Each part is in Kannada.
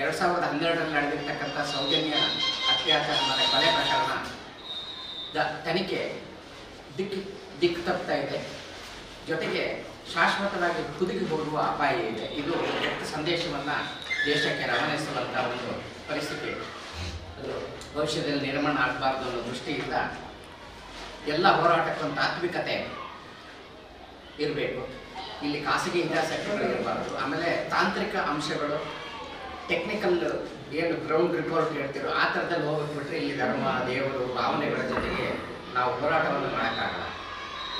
ಎರಡು ಸಾವಿರದ ಹನ್ನೆರಡರಲ್ಲಿ ನಡೆದಿರ್ತಕ್ಕಂಥ ಸೌಜನ್ಯ ಅತ್ಯಾಚಾರ ಮನೆ ಕೊಲೆ ಪ್ರಕರಣ ದ ತನಿಖೆ ದಿಕ್ ದಿಕ್ಕು ತಪ್ತಾ ಇದೆ. ಜೊತೆಗೆ ಶಾಶ್ವತವಾಗಿ ಹುದುಗಿ ಹೋಗುವ ಅಪಾಯ ಇದೆ. ಇದು ಸಂದೇಶವನ್ನು ದೇಶಕ್ಕೆ ರವಾನಿಸುವಂಥ ಒಂದು ಪರಿಸ್ಥಿತಿ. ಅದು ಭವಿಷ್ಯದಲ್ಲಿ ನಿರ್ಮಾಣ ಆಗಬಾರ್ದು ಅನ್ನೋ ದೃಷ್ಟಿಯಿಂದ ಎಲ್ಲ ಹೋರಾಟಕ್ಕೂ ತಾತ್ವಿಕತೆ ಇರಬೇಕು. ಇಲ್ಲಿ ಖಾಸಗಿ ಹಿತಾಸಕ್ತಿಗಳು ಇರಬಾರ್ದು. ಆಮೇಲೆ ತಾಂತ್ರಿಕ ಅಂಶಗಳು ಟೆಕ್ನಿಕಲ್ ಏನು ಗ್ರೌಂಡ್ ರಿಪೋರ್ಟ್ ಹೇಳ್ತಿರೋ, ಆ ಥರದಲ್ಲಿ ಹೋಗ್ಬಿಟ್ರೆ ಇಲ್ಲಿ ಧರ್ಮ, ದೇವರು, ಭಾವನೆಗಳ ಜೊತೆಗೆ ನಾವು ಹೋರಾಟವನ್ನು ಮಾಡೋಕ್ಕಾಗಲ್ಲ.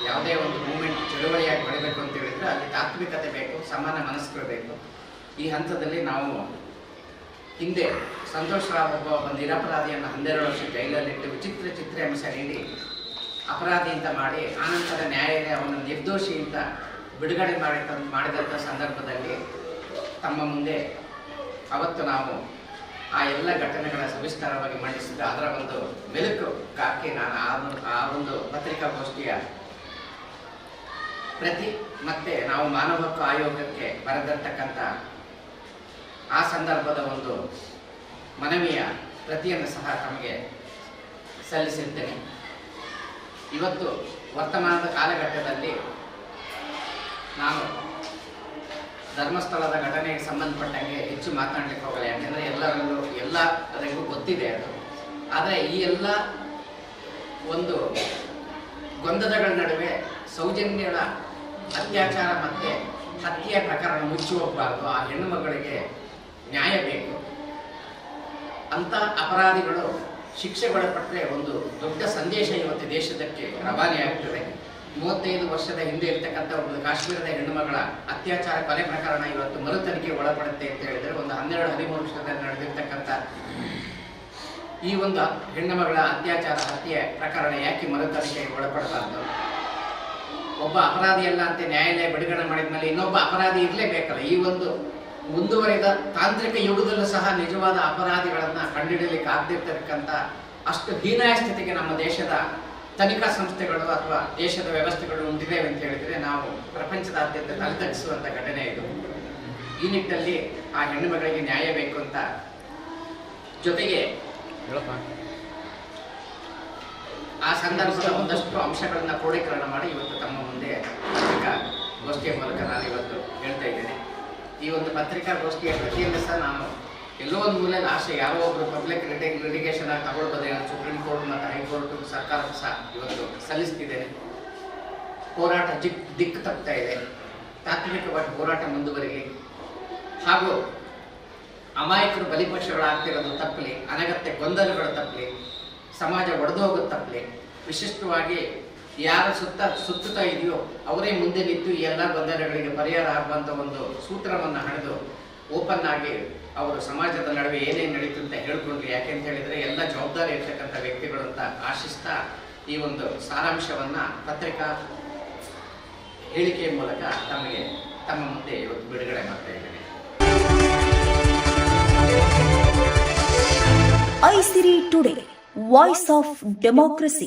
ಯಾವುದೇ ಒಂದು ಮೂಮೆಂಟ್ ಚಳುವಳಿಯಾಗಿ ಬೆಳಿಬೇಕು ಅಂತ ಹೇಳಿದ್ರೆ ಅಲ್ಲಿ ತಾತ್ವಿಕತೆ ಬೇಕು, ಸಮಾನ ಮನಸ್ಸುಗಳು ಬೇಕು. ಈ ಹಂತದಲ್ಲಿ ನಾವು ಹಿಂದೆ ಸಂತೋಷ್ ರಾವ್ ಒಬ್ಬ ಒಬ್ಬ ನಿರಪರಾಧಿಯನ್ನು ಹನ್ನೆರಡು ವರ್ಷ ಜೈಲಲ್ಲಿಟ್ಟು ವಿಚಿತ್ರ ಅಂಶ ನೀಡಿ ಅಪರಾಧಿ ಅಂತ ಮಾಡಿ ಆನಂತರ ನ್ಯಾಯಾಲಯ ಅವನ ನಿರ್ದೋಷಿ ಅಂತ ಬಿಡುಗಡೆ ಮಾಡಿದ ಮಾಡಿದಂಥ ಸಂದರ್ಭದಲ್ಲಿ ತಮ್ಮ ಮುಂದೆ ಅವತ್ತು ನಾವು ಆ ಎಲ್ಲ ಘಟನೆಗಳ ಸವಿಸ್ತಾರವಾಗಿ ಮಂಡಿಸಿದ ಅದರ ಒಂದು ಮೆಲುಕು, ಕಾಕಿ ನಾನು ಆ ಒಂದು ಆ ಒಂದು ಪತ್ರಿಕಾಗೋಷ್ಠಿಯ ಪ್ರತಿ ಮತ್ತೆ ನಾವು ಮಾನವ ಹಕ್ಕು ಆಯೋಗಕ್ಕೆ ಬರೆದಿರ್ತಕ್ಕಂಥ ಆ ಸಂದರ್ಭದ ಒಂದು ಮನವಿಯ ಪ್ರತಿಯನ್ನು ಸಹ ತಮಗೆ ಸಲ್ಲಿಸಿರ್ತೇನೆ. ಇವತ್ತು ವರ್ತಮಾನದ ಕಾಲಘಟ್ಟದಲ್ಲಿ ನಾನು ಧರ್ಮಸ್ಥಳದ ಘಟನೆಗೆ ಸಂಬಂಧಪಟ್ಟಂಗೆ ಹೆಚ್ಚು ಮಾತನಾಡಲಿಕ್ಕೆ ಹೋಗಲ್ಲ. ಯಾಕೆಂದರೆ ಎಲ್ಲರಲ್ಲೂ ಎಲ್ಲರಿಗೂ ಗೊತ್ತಿದೆ ಅದು. ಆದರೆ ಈ ಎಲ್ಲ ಒಂದು ಗೊಂದಲಗಳ ನಡುವೆ ಸೌಜನ್ಯಗಳ ಅತ್ಯಾಚಾರ ಮತ್ತು ಹತ್ಯೆ ಪ್ರಕರಣ ಮುಚ್ಚಿ ಹೋಗಬಾರ್ದು ಆ ಹೆಣ್ಣು ಮಗಳಿಗೆ ನ್ಯಾಯ ಬೇಕು. ಅಂತ ಅಪರಾಧಿಗಳು ಶಿಕ್ಷೆಗೊಳಪಟ್ಟರೆ ಒಂದು ದೊಡ್ಡ ಸಂದೇಶ ಇವತ್ತು ದೇಶದಕ್ಕೆ ರವಾನೆ ಆಗ್ತದೆ ಮೂವತ್ತೈದು ವರ್ಷದ ಹಿಂದೆ ಇರ್ತಕ್ಕಂಥ ಒಂದು ಕಾಶ್ಮೀರದ ಹೆಣ್ಣುಮಗಳ ಅತ್ಯಾಚಾರ ಕೊಲೆ ಪ್ರಕರಣ ಇವತ್ತು ಮರು ತನಿಖೆ ಒಳಪಡುತ್ತೆ ಅಂತ ಹೇಳಿದರೆ ಒಂದು ಹನ್ನೆರಡು, ಹದಿಮೂರು ವರ್ಷದಲ್ಲಿ ನಡೆದಿರ್ತಕ್ಕಂಥ ಈ ಒಂದು ಹೆಣ್ಣುಮಗಳ ಅತ್ಯಾಚಾರ ಹತ್ಯೆ ಪ್ರಕರಣ ಯಾಕೆ ಮರು ತನಿಖೆಗೆ ಒಳಪಡಬಾರ್ದು? ಒಬ್ಬ ಅಪರಾಧಿ ಅಲ್ಲ ಅಂತ ನ್ಯಾಯಾಲಯ ಬಿಡುಗಡೆ ಮಾಡಿದ ಮೇಲೆ ಇನ್ನೊಬ್ಬ ಅಪರಾಧಿ ಇರಲೇಬೇಕಲ್ಲ. ಈ ಒಂದು ಮುಂದುವರೆದ ತಾಂತ್ರಿಕ ಯುಗದಲ್ಲೂ ಸಹ ನಿಜವಾದ ಅಪರಾಧಿಗಳನ್ನು ಕಂಡುಹಿಡಿಯಲಿಕ್ಕೆ ಆಗದಿರ್ತಕ್ಕಂಥ ಅಷ್ಟು ಹೀನಾಯ ಸ್ಥಿತಿಗೆ ನಮ್ಮ ದೇಶದ ತನಿಖಾ ಸಂಸ್ಥೆಗಳು ಅಥವಾ ದೇಶದ ವ್ಯವಸ್ಥೆಗಳು ಹೊಂದಿದ್ದೇವೆ ಅಂತ ಹೇಳಿದ್ರೆ ನಾವು ಪ್ರಪಂಚದಾದ್ಯಂತ ತಲೆತಗ್ಗಿಸುವಂಥ ಘಟನೆ ಇದು. ಈ ನಿಟ್ಟಿನಲ್ಲಿ ಆ ಹೆಣ್ಣು ಮಗಳಿಗೆ ನ್ಯಾಯ ಬೇಕು ಅಂತ ಜೊತೆಗೆ ಆ ಸಂದರ್ಭದ ಒಂದಷ್ಟು ಅಂಶಗಳನ್ನ ಕ್ರೋಢೀಕರಣ ಮಾಡಿ ಇವತ್ತು ತಮ್ಮ ಮುಂದೆ ಪತ್ರಿಕಾ ಗೋಷ್ಠಿಯ ಮೂಲಕ ನಾನು ಇವತ್ತು ಹೇಳ್ತಾ ಇದ್ದೇನೆ. ಈ ಒಂದು ಪತ್ರಿಕಾಗೋಷ್ಠಿಯ ಪ್ರತಿಯನ್ನು ಸಹ ನಾನು ಎಲ್ಲೋ ಒಂದು ಮೂಲೆ ಆಸೆ, ಯಾರೋ ಒಬ್ಬರು ಪಬ್ಲಿಕ್ ಲಿಟಿಗೇಷನ್ ಆಗಿ ತಗೊಳ್ಬೋದೇನೋ ಸುಪ್ರೀಂ ಕೋರ್ಟ್ ಮತ್ತು ಹೈಕೋರ್ಟ್ ಸರ್ಕಾರ ಸಹ ಇವತ್ತು ಸಲ್ಲಿಸ್ತಿದೆ. ಹೋರಾಟ ಜಿಕ್ ದಿಕ್ಕು ತಪ್ತಾ ಇದೆ. ತಾತ್ವಿಕವಾಗಿ ಹೋರಾಟ ಮುಂದುವರಿಲಿ. ಹಾಗೂ ಅಮಾಯಕರು ಬಲಿಪಕ್ಷಗಳಾಗ್ತಿರೋದು ತಪ್ಪಲಿ ಅನಗತ್ಯ ಗೊಂದಲಗಳು ತಪ್ಪಲಿ ಸಮಾಜ ಒಡೆದು ಹೋಗೋದು ತಪ್ಪಲಿ ವಿಶಿಷ್ಟವಾಗಿ ಯಾರ ಸುತ್ತ, ಸುತ್ತುತ್ತಾ ಇದೆಯೋ ಅವರೇ ಮುಂದೆ ನಿಂತು ಎಲ್ಲ ಗೊಂದಲಗಳಿಗೆ ಪರಿಹಾರ ಆಗುವಂಥ ಒಂದು ಸೂತ್ರವನ್ನು ಹಣಿದು ಓಪನ್ ಆಗಿ ಅವರು ಸಮಾಜದ ನಡುವೆ ಏನೇನು ನಡೀತು ಅಂತ ಹೇಳ್ಕೊಂಡ್ರು, ಯಾಕೆ ಅಂತ ಹೇಳಿದ್ರೆ ಎಲ್ಲ ಜವಾಬ್ದಾರಿ ಇರ್ತಕ್ಕಂಥ ವ್ಯಕ್ತಿಗಳು ಅಂತ ಆಶಿಸ್ತಾ ಈ ಒಂದು ಸಾರಾಂಶವನ್ನ ಪತ್ರಿಕಾ ಹೇಳಿಕೆಯ ಮೂಲಕ ತಮಗೆ ತಮ್ಮ ಮುಂದೆ ಇವತ್ತು ಬಿಡುಗಡೆ ಮಾಡ್ತಾ ಇದ್ದೇನೆ. Aisiri today voice of democracy